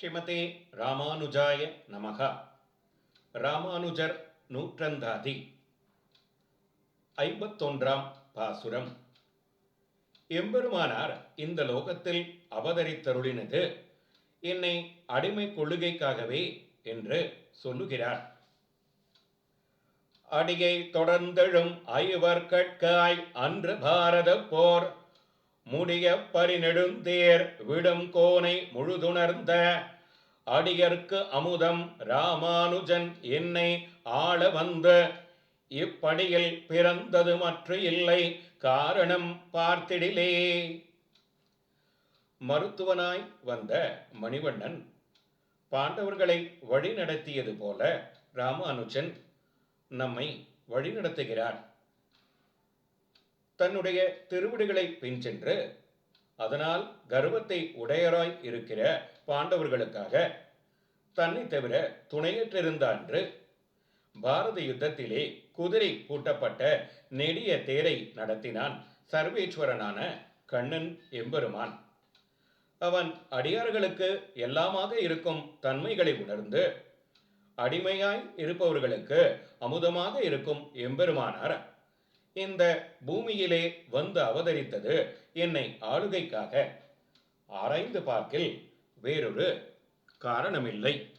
ஸ்ரீமதே ராமானுஜாய நமகா. ராமானுஜர் நூற்றந்தாதி. ஐம்பத்தொன்றாம் பாசுரம். எம்பெருமானார் இந்த லோகத்தில் அவதரித்தருளினது என்னை அடிமை கொள்ளுகைக்காகவே என்று சொல்லுகிறார். அடியை தொடர்ந்தெழும் ஐவர் கட்காய் அன்று பாரத போர் முடிய பரிநெடுந்தேர் விடும் கோனை முழுதுணர்ந்த அடியர்க்கு அமுதம் ராமானுஜன் என்னை ஆள வந்த. இப்படியில் பிறந்தது மற்ற இல்லை காரணம் பார்த்திடிலே. மருத்துவனாய் வந்த மணிவண்ணன் பாண்டவர்களை வழிநடத்தியது போல ராமானுஜன் நம்மை வழிநடத்துகிறார். தன்னுடைய திருவிடுகளை பின்சென்று அதனால் கர்வத்தை உடையராய் இருக்கிற பாண்டவர்களுக்காக தன்னை தவிர துணையற்றிருந்த அன்று பாரத யுத்தத்திலே குதிரை பூட்டப்பட்ட நெடிய தேரை நடத்தினான் சர்வேஸ்வரனான கண்ணன் எம்பெருமான். அவன் அடியார்களுக்கு எல்லாமாக இருக்கும் தன்மைகளை உணர்ந்து அடிமையாய் இருப்பவர்களுக்கு அமுதமாக இருக்கும் எம்பெருமானார். இந்த பூமியிலே வந்து அவதரித்தது என்னை ஆளுகைக்காக. ஆராய்ந்து பார்க்கில் வேறொரு காரணமில்லை.